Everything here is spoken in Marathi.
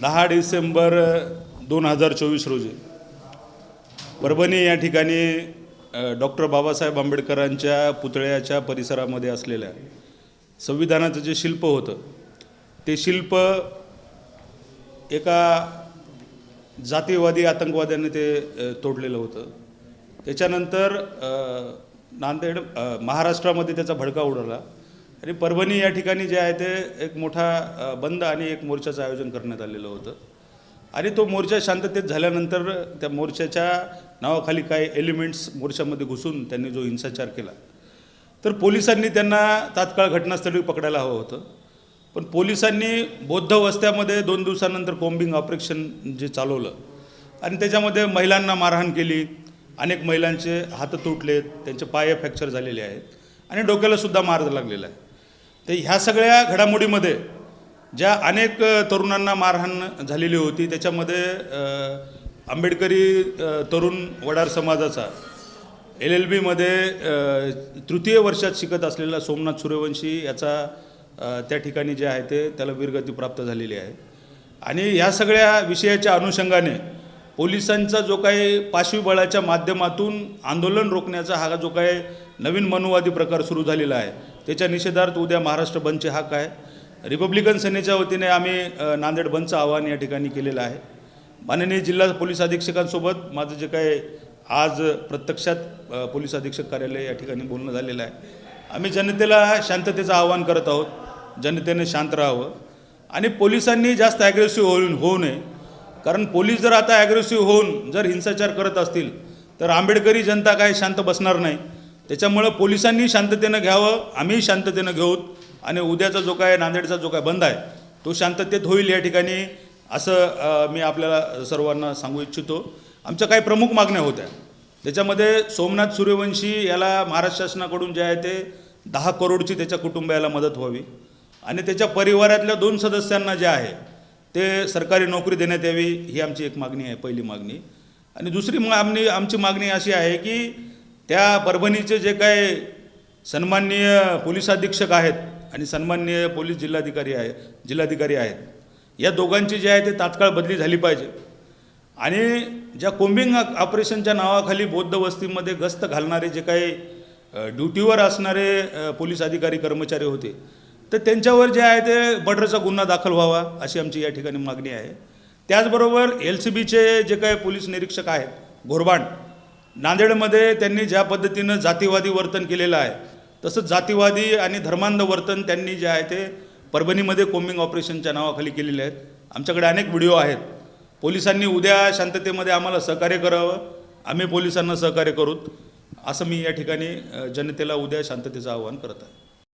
दहा डिसेंबर दोन हजार चोवीस रोजी. परभणी या ठिकाणी डॉक्टर बाबासाहेब आंबेडकरांच्या पुतळ्याच्या परिसरामध्ये असलेल्या संविधानाचं जे शिल्प होतं ते शिल्प एका जातीवादी आतंकवाद्याने ते तोडलेलं होतं. त्याच्यानंतर नांदेड महाराष्ट्रामध्ये त्याचा भडका उडाला. आणि परभणी या ठिकाणी जे आहे ते एक मोठा बंद आणि एक मोर्चाचं आयोजन करण्यात आलेलं होतं. आणि तो मोर्चा शांततेत झाल्यानंतर त्या मोर्चाच्या नावाखाली काही एलिमेंट्स मोर्चामध्ये घुसून त्यांनी जो हिंसाचार केला. तर पोलिसांनी त्यांना तात्काळ घटनास्थळी पकडायला हवं होतं. पण पोलिसांनी बौद्ध वस्त्यामध्ये दोन दिवसानंतर कोम्बिंग ऑपरेशन जे चालवलं आणि त्याच्यामध्ये महिलांना मारहाण केली. अनेक महिलांचे हात तुटलेत त्यांचे पाय फ्रॅक्चर झालेले आहेत आणि डोक्यालासुद्धा मार लागलेला आहे. तर ह्या सगळ्या घडामोडीमध्ये ज्या अनेक तरुणांना मारहाण झालेली होती त्याच्यामध्ये आंबेडकरी तरुण वडार समाजाचा एल एल बीमध्ये तृतीय वर्षात शिकत असलेला सोमनाथ सूर्यवंशी याचा त्या ठिकाणी जे आहे ते त्याला वीरगती प्राप्त झालेली आहे. आणि ह्या सगळ्या विषयाच्या अनुषंगाने पोलिसांचा जो काही पाशवी बळाच्या माध्यमातून आंदोलन रोखण्याचा हा जो काही नवीन मनुवादी प्रकार सुरू झालेला आहे त्याच्या निषेधार्थ उद्या महाराष्ट्र बंदचे हाक आहे. रिपब्लिकन सेनेच्या वतीने आम्ही नांदेड बंदचं आवाहन या ठिकाणी केलेलं आहे. माननीय जिल्हा पोलीस अधीक्षकांसोबत माझं जे काय आज प्रत्यक्षात पोलीस अधीक्षक कार्यालय या ठिकाणी बोलणं झालेलं आहे. आम्ही जनतेला शांततेचं आवाहन करत आहोत. जनतेने शांत राहावं. आणि पोलिसांनी जास्त ॲग्रेसिव्ह होऊन होऊ नये. कारण पोलीस जर आता ॲग्रेसिव्ह होऊन जर हिंसाचार करत असतील तर आंबेडकरी जनता काय शांत बसणार नाही. त्याच्यामुळं पोलिसांनी शांततेनं घ्यावं आम्ही शांततेनं घेऊत आणि उद्याचा जो काय नांदेडचा जो काय बंद आहे तो शांततेत होईल या ठिकाणी असं मी आपल्याला सर्वांना सांगू इच्छितो. आमच्या काही प्रमुख मागण्या होत्या. त्याच्यामध्ये सोमनाथ सूर्यवंशी याला महाराष्ट्र शासनाकडून जे आहे ते दहा करोडची त्याच्या कुटुंबाला मदत व्हावी. आणि त्याच्या परिवारातल्या दोन सदस्यांना जे आहे ते सरकारी नोकरी देण्यात यावी ही आमची एक मागणी आहे पहिली मागणी. आणि दुसरी मागणी आमची मागणी अशी आहे की त्या परभणीचे जे काय सन्माननीय पोलीस अधीक्षक आहेत आणि सन्माननीय पोलीस जिल्हाधिकारी आहे जिल्हाधिकारी आहेत या दोघांची जे आहे ते तात्काळ बदली झाली पाहिजे. आणि ज्या कोम्बिंग ऑपरेशनच्या नावाखाली बौद्ध वस्तीमध्ये गस्त घालणारे जे काही ड्युटीवर असणारे पोलीस अधिकारी कर्मचारी होते तर त्यांच्यावर जे आहे ते बर्डरचा गुन्हा दाखल व्हावा अशी आमची या ठिकाणी मागणी आहे. त्याचबरोबर एल सी बीचे जे काही पोलीस निरीक्षक आहेत घोरबांड नांदेडमध्ये त्यांनी ज्या पद्धतीनं जातीवादी वर्तन केलेलं आहे तसंच जातीवादी आणि धर्मांध वर्तन त्यांनी जे आहे ते परभणीमध्ये कोम्बिंग ऑपरेशनच्या नावाखाली केलेले आहेत. आमच्याकडे अनेक व्हिडिओ आहेत. पोलिसांनी उद्या शांततेमध्ये आम्हाला सहकार्य करावं. आम्ही पोलिसांना सहकार्य करूत असं मी या ठिकाणी जनतेला उद्या शांततेचं आवाहन करत आहे.